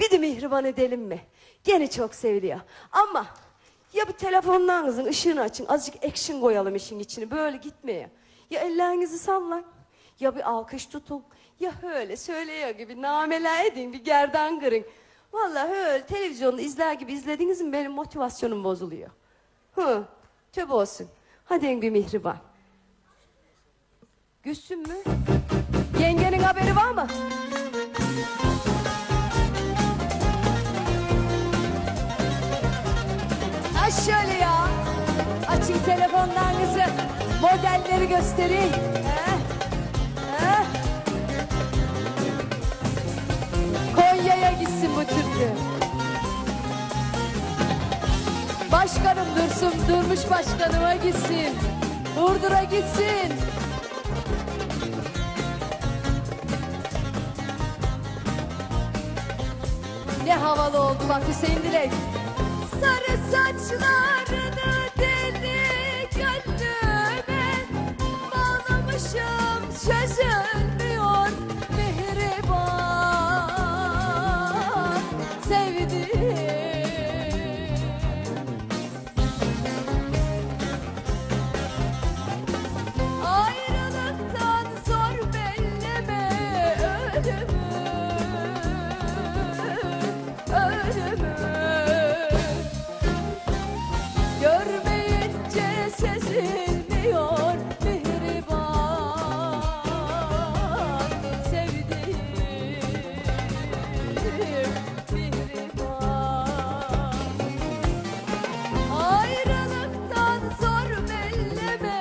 Bir de mihriban edelim mi? Gene çok seviliyor. Ama ya bir telefonlarınızın ışığını açın. Azıcık action koyalım işin içine. Böyle gitmeye. Ya ellerinizi sallayın. Ya bir alkış tutun. Ya öyle söylüyor gibi nameler edin. Bir gerdan kırın. Vallahi öyle televizyonda izler gibi izlediğiniz mi benim motivasyonum bozuluyor. Hı, tövbe olsun. Hadi bir mihriban. Gülsün mü? Yengenin haberi var mı? Ha şöyle ya. Açın telefonlarınızı. Modelleri göstereyim. Konya'ya gitsin bu türkü. Başkanım dursun, durmuş başkanıma gitsin. Burdur'a gitsin. Ne havalı oldu bak Hüseyin Dilek. Sarı saçlarını deli gönlüme Bağlamışım çözülmüyor mihriban. Sevdiğim Sezilmiyor mihriban. Sevdiğim mihriban. Ayrılıktan zor belleme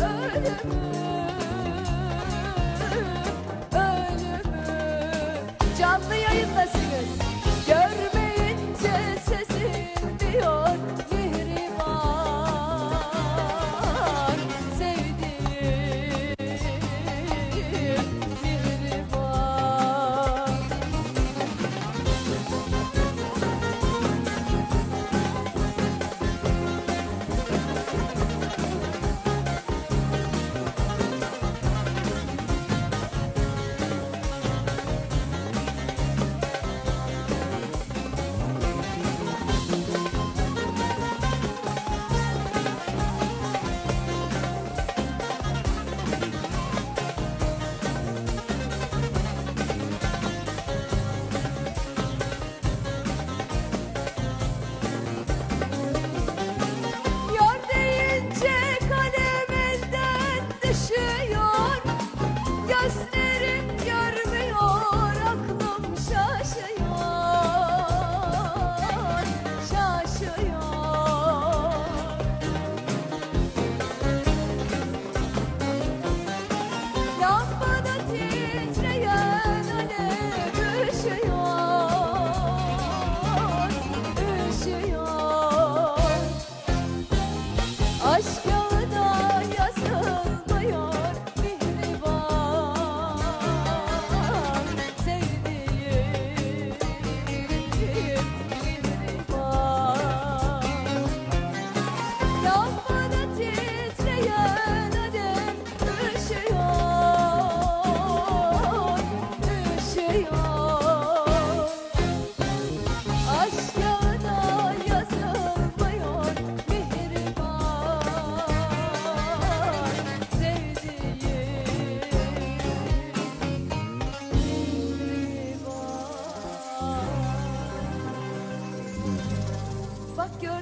ölümü Ölümü. Canlı yayındasınız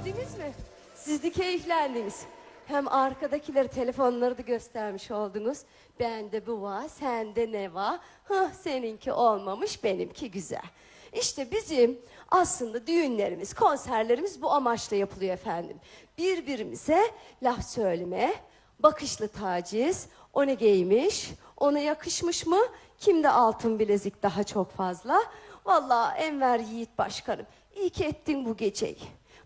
gördünüz mü? Siz de keyiflendiniz. Hem arkadakileri telefonları da göstermiş oldunuz. Bende bu var, sende ne var? Hah seninki olmamış, benimki güzel. İşte bizim aslında düğünlerimiz, konserlerimiz bu amaçla yapılıyor efendim. Birbirimize laf söyleme, bakışlı taciz, o ne giymiş, ona yakışmış mı? Kimde altın bilezik daha çok fazla? Vallahi Enver Yiğit Başkanım, iyi ki ettin bu geceyi.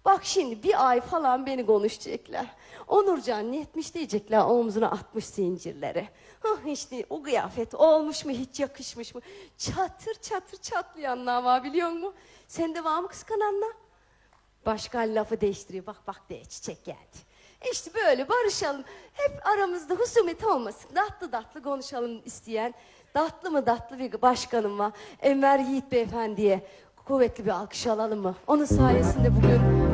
Bak şimdi bir ay falan beni konuşacaklar. Onurcan ne etmiş diyecekler omzuna atmış zincirleri. Hah işte o kıyafet olmuş mu hiç yakışmış mı? Çatır çatır çatlayanlar var biliyor musun? Sende var mı kıskananlar? Başkan lafı değiştiriyor. Bak bak diye çiçek geldi. İşte böyle barışalım. Hep aramızda husumet olmasın. Tatlı tatlı konuşalım isteyen. Tatlı mı tatlı bir başkanım var. Enver Yiğit Beyefendi'ye kuvvetli bir alkış alalım mı? Onun sayesinde bugün